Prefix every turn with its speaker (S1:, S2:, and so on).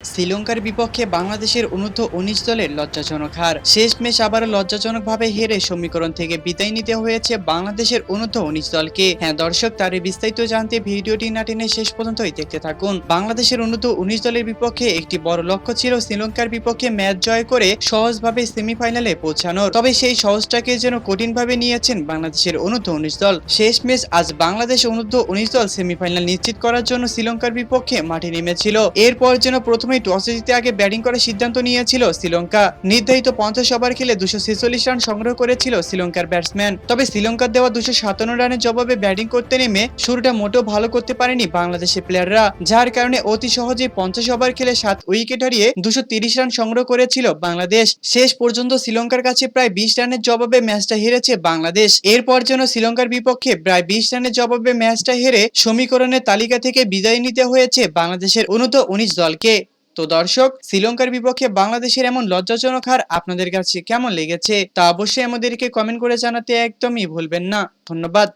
S1: শ্রীলঙ্কার বিপক্ষে বাংলাদেশের অনূর্ধ্ব উনিশ দলের লজ্জাজনক হার। শেষমেশ আবার লজ্জাজনকভাবে হেরে সমীকরণ থেকে বিদায় নিতে হয়েছে বাংলাদেশের অনূর্ধ্ব উনিশ দলকে। হ্যাঁ দর্শক, তার বিস্তারিত জানতে ভিডিওটি না টেনে শেষ পর্যন্তই দেখতে থাকুন। বাংলাদেশের অনূর্ধ্ব উনিশ দলের বিপক্ষে একটি বড় লক্ষ্য ছিল শ্রীলঙ্কার বিপক্ষে ম্যাচ জয় করে সহজভাবে সেমিফাইনালে পৌঁছানোর তবে সেই সহজটাকে যেন কঠিনভাবে নিয়েছেন বাংলাদেশের অনূর্ধ্ব উনিশ দল। শেষমেশ আজ বাংলাদেশ অনূর্ধ্ব উনিশ দল সেমিফাইনাল নিশ্চিত করার জন্য শ্রীলঙ্কার বিপক্ষে মাঠে নেমেছিল। এরপর যেন প্রথমেই টসে জিতে আগে ব্যাটিং করার সিদ্ধান্ত নিয়েছিল শ্রীলঙ্কা। নির্ধারিত পঞ্চাশ ওভার খেলে দুশো ছেচল্লিশ রান সংগ্রহ করেছিল শ্রীলঙ্কার ব্যাটসম্যান। তবে শ্রীলঙ্কার দেওয়া দুশো সাতান্ন রানের জবাবে ব্যাটিং করতে নেমে শুরুটা মোটেও ভালো করতে পারেনি বাংলাদেশের প্লেয়াররা যার কারণে অতি সহজে পঞ্চাশ ওভার খেলে সাত উইকেট হারিয়ে দুশো রান সংগ্রহ করেছিল বাংলাদেশ। শেষ পর্যন্ত শ্রীলঙ্কার কাছে প্রায় বিশ রানের জবাবে ম্যাচটা হেরেছে বাংলাদেশ। এরপর যেন শ্রীলঙ্কার বিপক্ষে প্রায় বিশ রানের জবাবে ম্যাচটা হেরে সমীকরণের তালিকা থেকে বিদায় নিতে হয়েছে বাংলাদেশের অনূর্ধ্ব উনিশ দলকে। তো দর্শক, শ্রীলঙ্কার বিপক্ষে বাংলাদেশের এমন লজ্জাজনক হার আপনাদের কাছে কেমন লেগেছে? তা অবশ্যই আমাদেরকে কমেন্ট করে জানাতে একদমই ভুলবেন না। ধন্যবাদ।